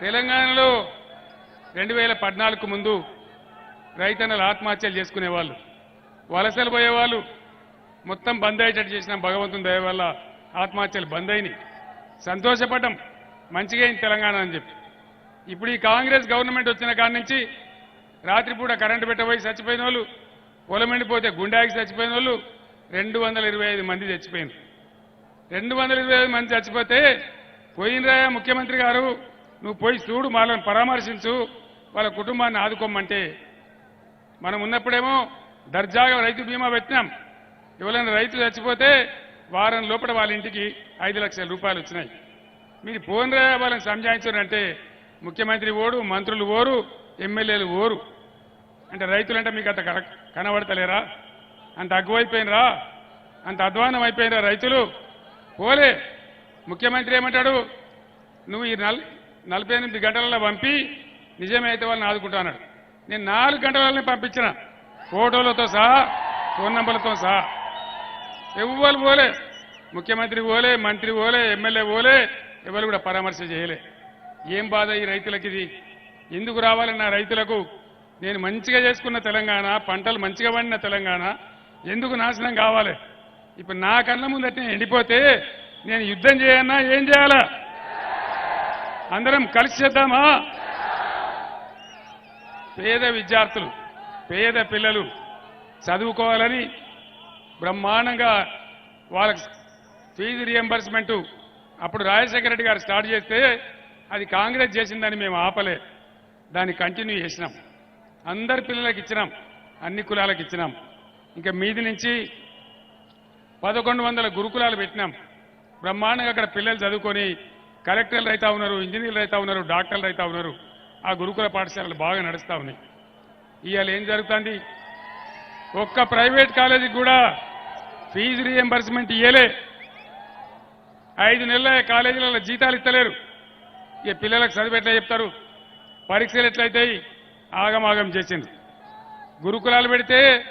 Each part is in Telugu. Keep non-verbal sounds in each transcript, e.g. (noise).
తెలంగాణలో రెండు వేల పద్నాలుగు ముందు రైతన్నలు ఆత్మహత్యలు చేసుకునేవాళ్ళు. వలసలు పోయేవాళ్ళు. మొత్తం బంద్ అయ్యేటట్టు చేసిన భగవంతుని దయ వల్ల ఆత్మహత్యలు బంద్ అయినాయి సంతోషపడ్డం. మంచిగా అయింది తెలంగాణ అని చెప్పి. ఇప్పుడు ఈ కాంగ్రెస్ గవర్నమెంట్ వచ్చిన కాడి నుంచి రాత్రిపూట కరెంటు పెట్టబోయి చచ్చిపోయిన వాళ్ళు పొలమిండిపోతే గుండాకి చచ్చిపోయిన వాళ్ళు రెండు వందల ఇరవై ఐదు మంది చచ్చిపోయినారు. రెండు వందల ఇరవై ఐదు మంది చచ్చిపోతే పోయినరాయా ముఖ్యమంత్రి గారు? నువ్వు పోయి చూడు వాళ్ళని పరామర్శించు వాళ్ళ కుటుంబాన్ని ఆదుకోమంటే. మనం ఉన్నప్పుడేమో దర్జాగా రైతు బీమా పెట్టినాం. ఎవరైనా రైతు చచ్చిపోతే వారం లోపల వాళ్ళ ఇంటికి ఐదు లక్షల రూపాయలు వచ్చినాయి. మీరు పోన్రా వాళ్ళని సంజాయించారంటే ముఖ్యమంత్రి ఓడు మంత్రులు ఓరు ఎమ్మెల్యేలు ఓరు. అంటే రైతులంటే మీకు అంత కన- కనబడతలేరా? అంత అగ్గువైపోయినరా? అంత అధ్వానం అయిపోయినరా రైతులు? పోలే. ముఖ్యమంత్రి ఏమంటాడు? నువ్వు ఈ నల్ నలభై ఎనిమిది గంటలలో పంపి నిజమైతే వాళ్ళని ఆదుకుంటాన్నాడు నేను నాలుగు గంటలనే పంపించిన. ఫోటోలతో సహా ఫోన్ నంబర్లతో సహా. ఎవ్వరు పోలే. ముఖ్యమంత్రి పోలే మంత్రి పోలే ఎమ్మెల్యే పోలే ఎవరు కూడా పరామర్శ చేయలే. ఏం బాధ ఈ రైతులకి ఇది? ఎందుకు రావాలని నా రైతులకు? నేను మంచిగా చేసుకున్న తెలంగాణ పంటలు మంచిగా పండిన తెలంగాణ ఎందుకు నాశనం కావాలి? ఇప్పుడు నా కళ్ళ ముందట ఎండిపోతే నేను యుద్ధం చేయన్నా ఏం చేయాలా? అందరం కలిసి చేద్దామా? పేద విద్యార్థులు పేద పిల్లలు చదువుకోవాలని బ్రహ్మాండంగా వాళ్ళకి ఫీజు రియంబర్స్మెంట్ అప్పుడు రాజశేఖర రెడ్డి గారు స్టార్ట్ చేస్తే అది కాంగ్రెస్ చేసిందని మేము ఆపలే. దాన్ని కంటిన్యూ చేసినాం. అందరి పిల్లలకి ఇచ్చినాం. అన్ని కులాలకు ఇచ్చినాం. ఇంకా మీది నుంచి పదకొండు వందల గురుకులాలు పెట్టినాం. బ్రహ్మాండంగా అక్కడ పిల్లలు చదువుకొని కలెక్టర్లు అయితే ఉన్నారు ఇంజనీర్లు అయితే ఉన్నారు డాక్టర్లు అయితే ఉన్నారు. ఆ గురుకుల పాఠశాలలు బాగా నడుస్తూ ఉన్నాయి. ఇవాళ ఏం జరుగుతుంది? ఒక్క ప్రైవేట్ కాలేజీకి కూడా ఫీజు రీఎంబర్స్మెంట్ ఇయ్యలే. ఐదు నెలల కాలేజీలలో జీతాలు ఇస్తలేరు. ఇక పిల్లలకు చదువు ఎట్లా చెప్తారు? పరీక్షలు ఎట్లయితాయి? ఆగమాగం చేసింది గురుకులాలు పెడితే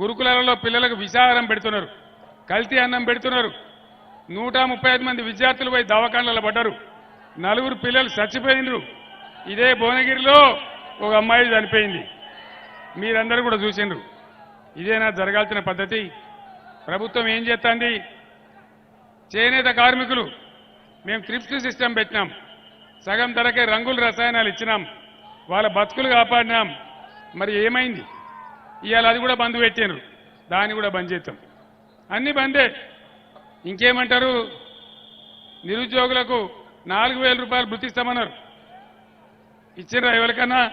గురుకులాలలో పిల్లలకు విషాహారం పెడుతున్నారు. కల్తీ అన్నం పెడుతున్నారు. నూట ముప్పై ఐదు మంది విద్యార్థులు పోయి దవాఖానలో పడ్డారు. నలుగురు పిల్లలు చచ్చిపోయినరు. ఇదే భువనగిరిలో ఒక అమ్మాయి చనిపోయింది. మీరందరూ కూడా చూసిండ్రు. ఇదేనా జరగాల్సిన పద్ధతి. ప్రభుత్వం ఏం చేస్తుంది? చేనేత కార్మికులు మేము త్రిప్స్ సిస్టమ్ పెట్టినాం. సగం ధరకే రంగుల రసాయనాలు ఇచ్చినాం. వాళ్ళ బతుకులు కాపాడినాం. మరి ఏమైంది? ఇవాళ అది కూడా బంద్ పెట్టాను దాన్ని కూడా బంద్ చేస్తాం. అన్ని బందే. ఇంకేమంటారు? నిరుద్యోగులకు నాలుగు వేల రూపాయలు గుర్తిస్తామన్నారు ఇచ్చిండ్రా ఎవరికన్నా?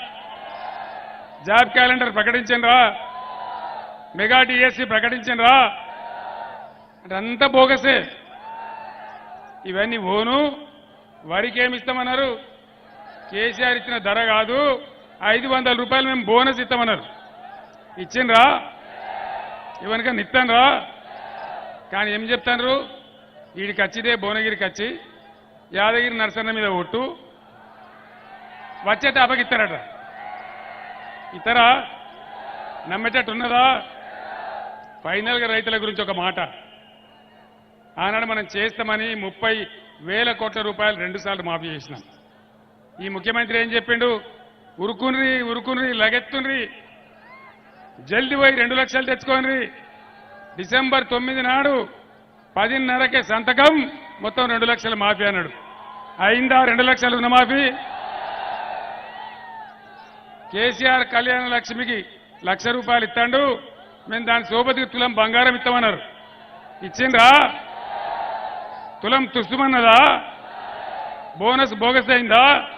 జాబ్ క్యాలెండర్ ప్రకటించండిరా? మెగా డిఎస్సి ప్రకటించండిరా? అంటే అంతా బోగసే. ఇవన్నీ ఓను. వరికి ఏమి ఇస్తామన్నారు? కేసీఆర్ ఇచ్చిన ధర కాదు. ఐదు వందల రూపాయలు మేము బోనస్ ఇస్తామన్నారు. ఇచ్చిండ్రా? ఇవనికన్నా ఇస్తాన్రా కానీ ఏం చెప్తాండ్రు? వీడికి వచ్చిదే భువనగిరికి వచ్చి యాదగిరి నరసన్న మీద ఒట్టు వచ్చేట అప్పగిస్తారట ఇతరా నమ్మేటట్టు ఉన్నదా? ఫైనల్గా రైతుల గురించి ఒక మాట. ఆనాడు మనం చేస్తామని ముప్పై వేల కోట్ల రూపాయలు రెండుసార్లు మాఫీ చేసినాం. ఈ ముఖ్యమంత్రి ఏం చెప్పిండు? ఉరుకున్రి ఉరుకున్రి లగెత్తుండ్రి జల్ది పోయి రెండు లక్షలు తెచ్చుకోండి డిసెంబర్ తొమ్మిది నాడు పదిన్నరకే సంతకం. మొత్తం రెండు లక్షలు మాఫీ అన్నాడు. అయిందా? రెండు లక్షలు రుణమాఫీ కేసీఆర్ కళ్యాణ లక్ష్మికి లక్ష రూపాయలు ఇస్తాడు. మేము దాని సోపతికి తులం బంగారం ఇస్తామన్నారు. ఇచ్చిండ్రా? తులం తుస్తుమన్నదా? బోనస్ బోగస్ అయిందా?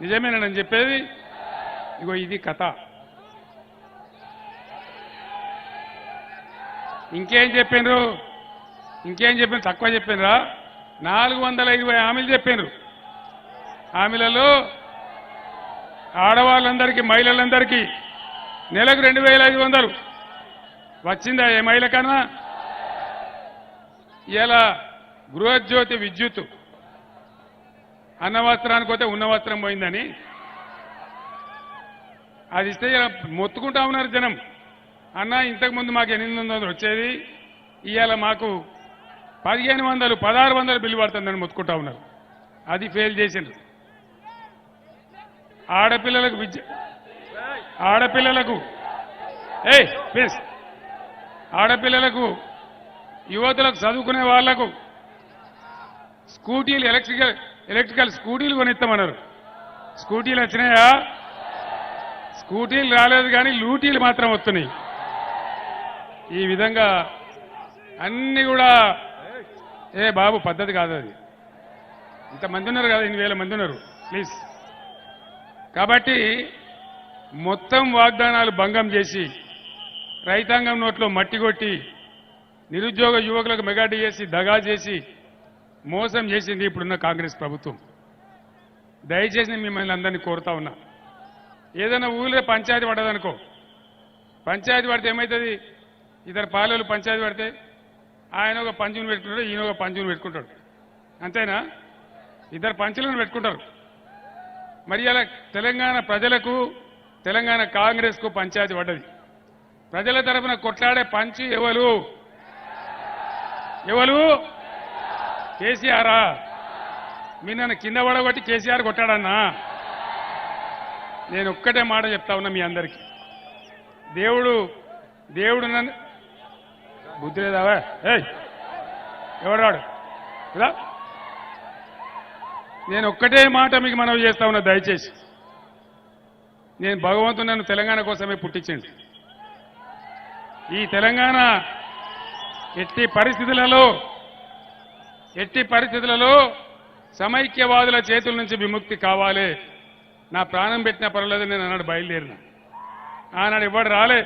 నిజమేనని చెప్పేది? ఇగో ఇది కథ. ఇంకేం చెప్పిండ్రు? ఇంకేం చెప్పిండ్రు? తక్కువ చెప్పిండ్రా? నాలుగు వందల ఇరవై హామీలు చెప్పిండ్రు. హామీలలో ఆడవాళ్ళందరికీ మహిళలందరికీ నెలకు రెండు వేల ఐదు వందలు. వచ్చిందా ఏ మహిళ కన్నా? ఇలా గృహజ్యోతి విద్యుత్ అన్న వస్త్రానికి పోతే ఉన్న వస్త్రం పోయిందని. అది ఇస్తే ఇలా మొత్తుకుంటా ఉన్నారు జనం. అన్న ఇంతకు ముందు మాకు ఎనిమిది వందలు వచ్చేది. ఇవాళ మాకు పదిహేను వందలు పదహారు వందలు బిల్లు పడుతుందని మొత్తుకుంటా ఉన్నారు. అది ఫెయిల్ చేసిండ్రు. ఆడపిల్లలకు విద్య ఆడపిల్లలకు ఏ ప్లీజ్ ఆడపిల్లలకు యువతలకు చదువుకునే వాళ్ళకు స్కూటీలు ఎలక్ట్రికల్ ఎలక్ట్రికల్ స్కూటీలు కొనిస్తామన్నారు స్కూటీలు వచ్చినాయా? స్కూటీలు రాలేదు కానీ లూటీలు మాత్రం వస్తున్నాయి ఈ విధంగా అన్ని కూడా ఏ బాబు పద్ధతి కాదు అది. ఇంతమంది ఉన్నారు కదా ఎనిమిది వేల మంది ఉన్నారు. ప్లీజ్ కాబట్టి మొత్తం వాగ్దానాలు భంగం చేసి రైతాంగం నోట్లో మట్టి కొట్టి నిరుద్యోగ యువకులకు మెగాటి చేసి దగా చేసి మోసం చేసింది ఇప్పుడున్న కాంగ్రెస్ ప్రభుత్వం. దయచేసి నేను మిమ్మల్ని అందరినీ కోరుతా ఉన్నా. ఏదైనా ఊళ్ళో పంచాయతీ పడదనుకో పంచాయతీ పడితే ఏమవుతుంది ఇద్దరు పాలెలు పంచాయతీ పెడితే ఆయన ఒక పంచుని పెట్టుకుంటాడు ఈయన ఒక పంచుని పెట్టుకుంటాడు. అంతేనా? ఇద్దరు పంచులను పెట్టుకుంటారు. మరి అలా తెలంగాణ ప్రజలకు తెలంగాణ కాంగ్రెస్కు పంచాయతీ పడ్డది. ప్రజల తరఫున కొట్లాడే పంచి ఎవరు? ఎవరు? కేసీఆరా? మీ నన్ను కింద పడగొట్టి కేసీఆర్ కొట్టాడన్నా? నేను ఒక్కటే మాట చెప్తా ఉన్నా మీ అందరికీ. దేవుడు దేవుడు నన్ను బుద్ధి లేదావా ఏయ్ ఎవడు రాడు? కదా నేను ఒక్కటే మాట మీకు మనవి చేస్తా ఉన్నా దయచేసి. నేను భగవంతుడు నన్ను తెలంగాణ కోసమే పుట్టించండి. ఈ తెలంగాణ ఎట్టి పరిస్థితులలో ఎట్టి పరిస్థితులలో సమైక్యవాదుల చేతుల నుంచి విముక్తి కావాలి. నా ప్రాణం పెట్టిన పర్వాలేదు నేను అన్నాడు బయలుదేరిన. ఆనాడు ఇవ్వడు రాలే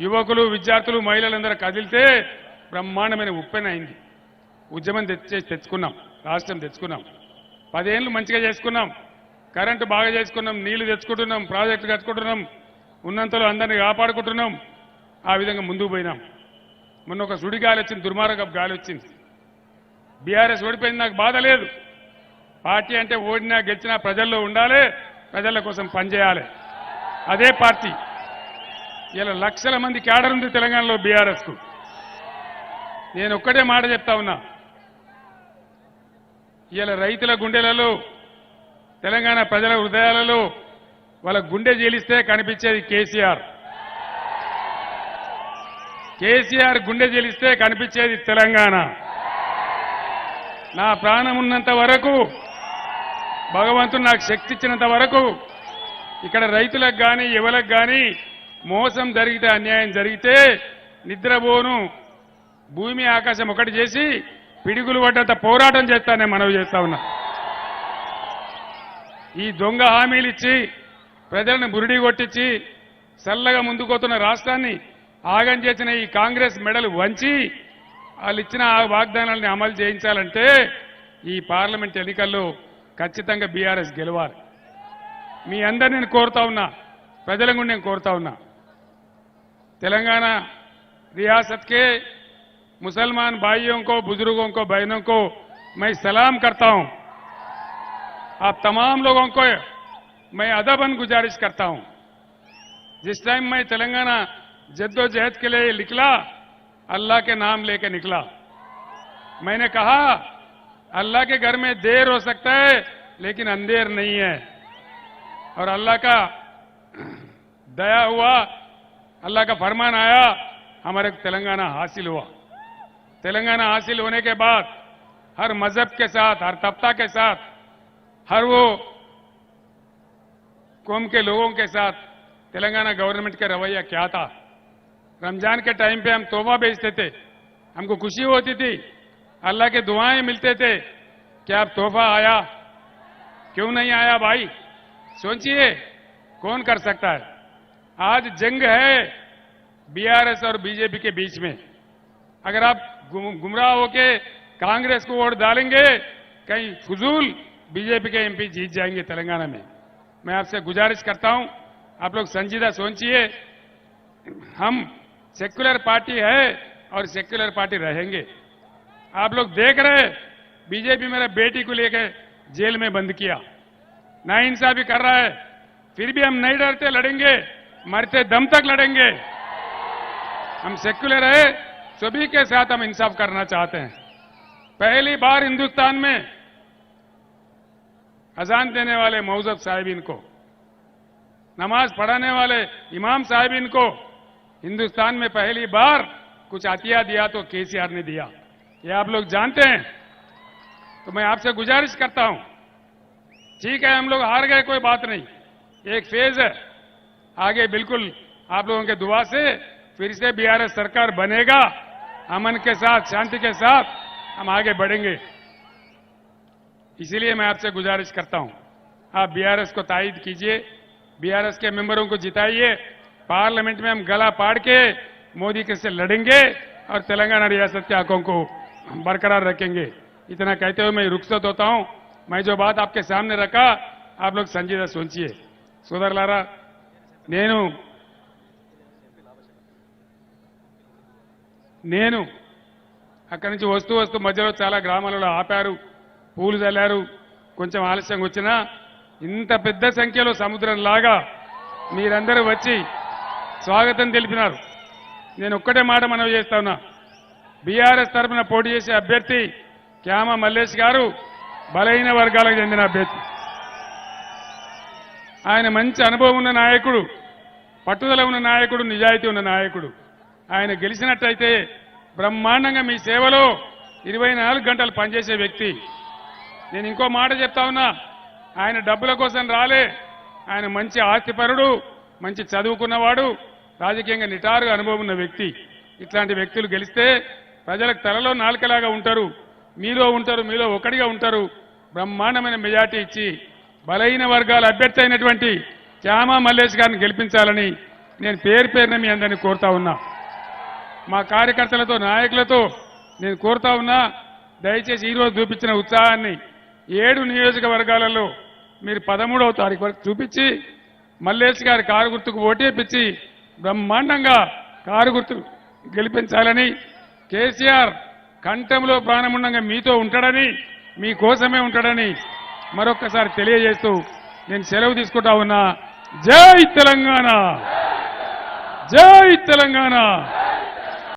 యువకులు విద్యార్థులు మహిళలందరూ కదిలితే బ్రహ్మాండమైన ఉప్పెన అయింది. ఉద్యమం తెచ్చే తెచ్చుకున్నాం. రాష్ట్రం తెచ్చుకున్నాం. పదేళ్ళు మంచిగా చేసుకున్నాం. కరెంటు బాగా చేసుకున్నాం. నీళ్ళు తెచ్చుకుంటున్నాం. ప్రాజెక్టులు కట్టుకుంటున్నాం. ఉన్నంతలో అందరినీ కాపాడుకుంటున్నాం. ఆ విధంగా ముందుకు పోయినాం. మొన్న ఒక సుడి గాలి వచ్చింది. దుర్మార్గపు గాలి వచ్చింది. బీఆర్ఎస్ ఓడిపోయింది. నాకు బాధ లేదు. పార్టీ అంటే ఓడినా గెలిచినా ప్రజల్లో ఉండాలి. ప్రజల కోసం పనిచేయాలి. అదే పార్టీ. ఇలా లక్షల మంది క్యాడర్ ఉంది తెలంగాణలో బీఆర్ఎస్కు నేను ఒక్కటే మాట చెప్తా ఉన్నా. ఇలా రైతుల గుండెలలో తెలంగాణ ప్రజల హృదయాలలో వాళ్ళ గుండె జీలిస్తే కనిపించేది కేసీఆర్. కేసీఆర్ గుండె జీలిస్తే కనిపించేది తెలంగాణ. నా ప్రాణం ఉన్నంత వరకు భగవంతుడు నాకు శక్తి ఇచ్చినంత వరకు ఇక్కడ రైతులకు కానీ యువలకు కానీ మోసం జరిగితే అన్యాయం జరిగితే నిద్రపోను. భూమి ఆకాశం ఒకటి చేసి పిడుగులు పడ్డంత పోరాటం చేస్తానే మనవి చేస్తా ఉన్నా. ఈ దొంగ హామీలు ఇచ్చి ప్రజలను బురిడి కొట్టించి చల్లగా ముందుకోతున్న రాష్ట్రాన్ని ఆగం చేసిన ఈ కాంగ్రెస్ మెడలు వంచి వాళ్ళు ఇచ్చిన ఆ వాగ్దానాలని అమలు చేయించాలంటే ఈ పార్లమెంట్ ఎన్నికల్లో ఖచ్చితంగా బీఆర్ఎస్ గెలవాలి. మీ అందరిని నేను కోరుతా ఉన్నా. ప్రజలను కూడా నేను కోరుతా ఉన్నా. तेलंगाना रियासत के मुसलमान भाइयों को, बुज़ुर्गों को, बहनों को मैं सलाम करता हूँ। आप तमाम लोगों को मैं अदबन गुजारिश करता हूँ। जिस टाइम मैं तेलंगाना जद्दोजहद के लिए निकला, अल्लाह के नाम लेके निकला। मैंने कहा, अल्लाह के घर में देर हो सकता है, लेकिन अंधेर नहीं है। और अल्लाह का (clears throat) दया हुआ अल्लाह का फरमान आया, हमारे तेलंगाना हासिल हुआ। तेलंगाना हासिल होने के बाद, हर मज़हब के साथ, हर तबका के साथ, हर वो कौम के लोगों के साथ तेलंगाना गवर्नमेंट का रवैया क्या था। रमज़ान के टाइम पे हम तोहफा बेचते थे, हमको खुशी होती थी, अल्लाह के दुआएँ मिलते थे, क्या अब तोहफा आया? क्यों नहीं आया भाई? सोचिए, कौन कर सकता है? आज जंग है बीआरएस और बीजेपी के बीच में। अगर आप गुमराह होके कांग्रेस को वोट डालेंगे, कहीं फजूल बीजेपी के एमपी जीत जाएँगे तेलंगाना में। मैं आपसे गुजारिश करता हूँ, आप लोग संजीदा सोचिए, हम सेक्युलर पार्टी है और सेक्युलर पार्टी रहेंगे। आप लोग देख रहे बीजेपी मेरे बेटी को लेकर जेल में बंद किया। नाइंसाफी कर रहा है, फिर भी हम नहीं डरते, लड़ेंगे। मरते दम तक लड़ेंगे। हम सेक्युलर है, सभी के साथ हम इंसाफ करना चाहते हैं। पहली बार हिंदुस्तान में अजान देने वाले मौजब साहिबीन को, नमाज़ पढ़ाने वाले इमाम साहिबीन को हिंदुस्तान में पहली बार कुछ अतिया दिया तो केसीआर ने दिया। ये आप लोग जानते हैं तो मैं आपसे गुजारिश करता हूँ। ठीक है, हम लोग हार गए, कोई बात नहीं। एक फ़ेज़ है। आगे बिल्कुल आप लोगों के दुआ से फिर से बीआरएस सरकार बनेगा, अमन के साथ, शांति के साथ हम आगे बढ़ेंगे। इसीलिए मैं आपसे गुजारिश करता हूँ, आप बीआरएस को ताइद कीजिए बीआरएस के मेंबरों को जिताइए, पार्लियामेंट में हम गला पाड़ के मोदी के से लड़ेंगे और तेलंगाना रियासत के हकों को बरकरार रखेंगे। इतना कहते हुए मैं रुखसत होता हूँ। मैं जो बात आपके सामने रखा, आप लोग संजीदा सोचिए। सुधर लारा నేను నేను అక్కడి నుంచి వస్తూ వస్తూ మధ్యలో చాలా గ్రామాలలో ఆపారు పూలు చల్లారు కొంచెం ఆలస్యంగా వచ్చినా ఇంత పెద్ద సంఖ్యలో సముద్రం లాగా మీరందరూ వచ్చి స్వాగతం తెలిపినారు. నేను ఒక్కటే మాట మనవి చేస్తా ఉన్నా. బీఆర్ఎస్ తరఫున పోటీ చేసే అభ్యర్థి క్యామ మల్లేష్ గారు బలహీన వర్గాలకు చెందిన అభ్యర్థి. ఆయన మంచి అనుభవం ఉన్న నాయకుడు పట్టుదల ఉన్న నాయకుడు నిజాయితీ ఉన్న నాయకుడు. ఆయన గెలిచినట్టయితే బ్రహ్మాండంగా మీ సేవలో ఇరవై నాలుగు గంటలు పనిచేసే వ్యక్తి. నేను ఇంకో మాట చెప్తా ఉన్నా ఆయన డబ్బుల కోసం రాలే. ఆయన మంచి ఆస్తిపరుడు మంచి చదువుకున్నవాడు రాజకీయంగా నిటారుగా అనుభవం ఉన్న వ్యక్తి. ఇట్లాంటి వ్యక్తులు గెలిస్తే ప్రజలకు తలలో నాలుకలాగా ఉంటారు. మీలో ఉంటారు మీలో ఒకటిగా ఉంటారు. బ్రహ్మాండమైన మెజార్టీ ఇచ్చి బలహీన వర్గాల అభ్యర్థి అయినటువంటి శ్యామా మల్లేష్ గారిని గెలిపించాలని నేను పేరు పేరున మీ అందరినీ కోరుతా ఉన్నా. మా కార్యకర్తలతో నాయకులతో నేను కోరుతా ఉన్నా దయచేసి ఈరోజు చూపించిన ఉత్సాహాన్ని ఏడు నియోజకవర్గాలలో మీరు పదమూడవ తారీఖు వరకు చూపించి మల్లేష్ గారి కారు గుర్తుకు ఓటేపించి బ్రహ్మాండంగా కారు గుర్తు గెలిపించాలని కేసీఆర్ కంఠంలో ప్రాణముండంగా మీతో ఉంటాడని మీకోసమే ఉంటాడని మరొకసారి తెలియజేస్తూ నేను సెలవు తీసుకుంటా ఉన్నా. జై తెలంగాణ! జై తెలంగాణ!